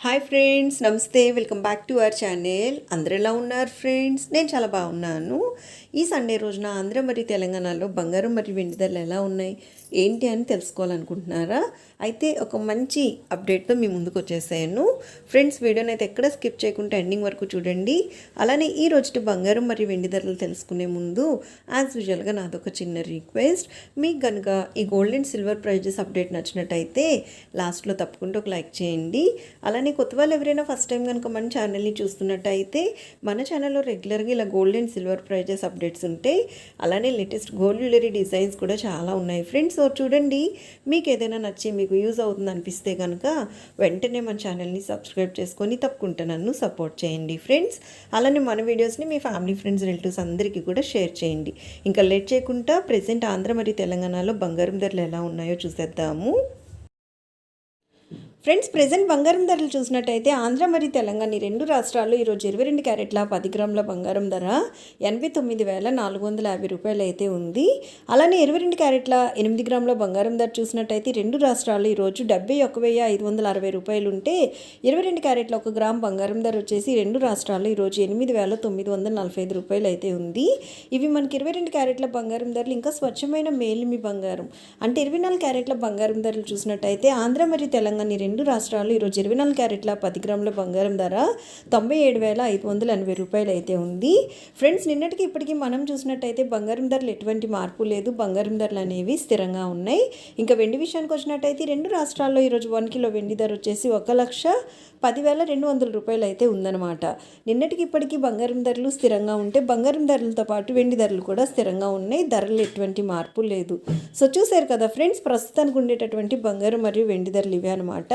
Hi friends నమస్తే welcome back to our channel అందరు ఎలా ఉన్నారు ఫ్రెండ్స్ నేను చాలా బాగున్నాను. ఈ సండే రోజున ఆంధ్ర మరియు తెలంగాణలో బంగారం మరియు వెండి ధరలు ఎలా ఉన్నాయి? ఏంటి అని తెలుసుకోవాలనుకుంటున్నారా? అయితే ఒక మంచి అప్డేట్తో మీ ముందుకు వచ్చేసాను. ఫ్రెండ్స్ వీడియోని అయితే ఎక్కడ స్కిప్ చేయకుండా ఎండింగ్ వరకు చూడండి. అలానే ఈ రోజు బంగారం మరియు వెండి ధరలు తెలుసుకునే ముందు యాజ్ యూజువల్గా నాదొక చిన్న రిక్వెస్ట్ మీకు కనుక ఈ gold and silver prices update నచ్చినట్టయితే లాస్ట్లో తప్పకుండా ఒక లైక్ చేయండి. అలానే కొత్త వాళ్ళు ఎవరైనా ఫస్ట్ టైం కనుక మన ఛానల్ని చూస్తున్నట్టయితే మన ఛానల్లో రెగ్యులర్గా ఇలా gold and silver prices update updates ఉంటాయి అలానే లేటెస్ట్ గోల్డ్ జ్యువెలరీ డిజైన్స్ కూడా చాలా ఉన్నాయి. ఫ్రెండ్స్ సో చూడండి మీకు ఏదైనా నచ్చి మీకు యూజ్ అవుతుంది అనిపిస్తే కనుక వెంటనే మన ఛానల్ని సబ్స్క్రైబ్ చేసుకొని తప్పకుండా నన్ను సపోర్ట్ చేయండి. ఫ్రెండ్స్ అలానే మన వీడియోస్ని మీ ఫ్యామిలీ ఫ్రెండ్స్ రిలేటివ్స్ అందరికీ కూడా షేర్ చేయండి. ఇంకా లేట్ చేయకుండా ప్రజెంట్ ఆంధ్ర మరియు తెలంగాణలో బంగారం ధరలు ఎలా ఉన్నాయో చూసేద్దాము. ఫ్రెండ్స్ ప్రజెంట్ బంగారం ధరలు చూసినట్టయితే ఆంధ్ర మరియు తెలంగాణ ఈ రెండు రాష్ట్రాల్లో ఈరోజు ఇరవై రెండు క్యారెట్ల పది గ్రాముల బంగారం ధర ఎనభై తొమ్మిది వేల నాలుగు వందల యాభై రూపాయలు అయితే ఉంది. అలానే ఇరవై రెండు క్యారెట్ల ఎనిమిది గ్రాముల బంగారం ధర చూసినట్టయితే రెండు రాష్ట్రాల్లో ఈరోజు డెబ్బై ఒక వెయ్యి ఐదు వందల అరవై రూపాయలు ఉంటే ఇరవై రెండు క్యారెట్ల ఒక గ్రామ్ బంగారం ధర వచ్చేసి రెండు రాష్ట్రాల్లో ఈరోజు ఎనిమిది వేల తొమ్మిది వందల నలభై ఐదు రూపాయలు అయితే ఉంది. ఇవి మనకి ఇరవై రెండు క్యారెట్ల బంగారం ధరలు ఇంకా స్వచ్ఛమైన మేలిమి బంగారం. అంటే ఇరవై నాలుగు క్యారెట్ల బంగారం ధరలు చూసినట్టయితే ఆంధ్ర మరియు తెలంగాణ రెండు రెండు రాష్ట్రాలు ఈరోజు ఇరవై నాలుగు క్యారెట్ల పది గ్రాముల బంగారం ధర తొంభై ఏడు వేల ఐదు వందల ఎనభై రూపాయలు అయితే ఉంది. ఫ్రెండ్స్ నిన్నటికి ఇప్పటికీ మనం చూసినట్టయితే బంగారం ధరలు ఎటువంటి మార్పు లేదు. బంగారం ధరలు అనేవి స్థిరంగా ఉన్నాయి. ఇంకా వెండి విషయానికి వచ్చినట్టయితే రెండు రాష్ట్రాల్లో ఈరోజు వన్ కిలో వెండి ధర వచ్చేసి ఒక లక్ష పదివేల రెండు వందల రూపాయలు అయితే ఉందన్నమాట. నిన్నటికి ఇప్పటికీ బంగారం ధరలు స్థిరంగా ఉంటే బంగారం ధరలతో పాటు వెండి ధరలు కూడా స్థిరంగా ఉన్నాయి. ధరలు ఎటువంటి మార్పు లేదు. సో చూసారు కదా ఫ్రెండ్స్ ప్రస్తుతానికి ఉండేటటువంటి బంగారం మరియు వెండి ధరలు ఇవే అనమాట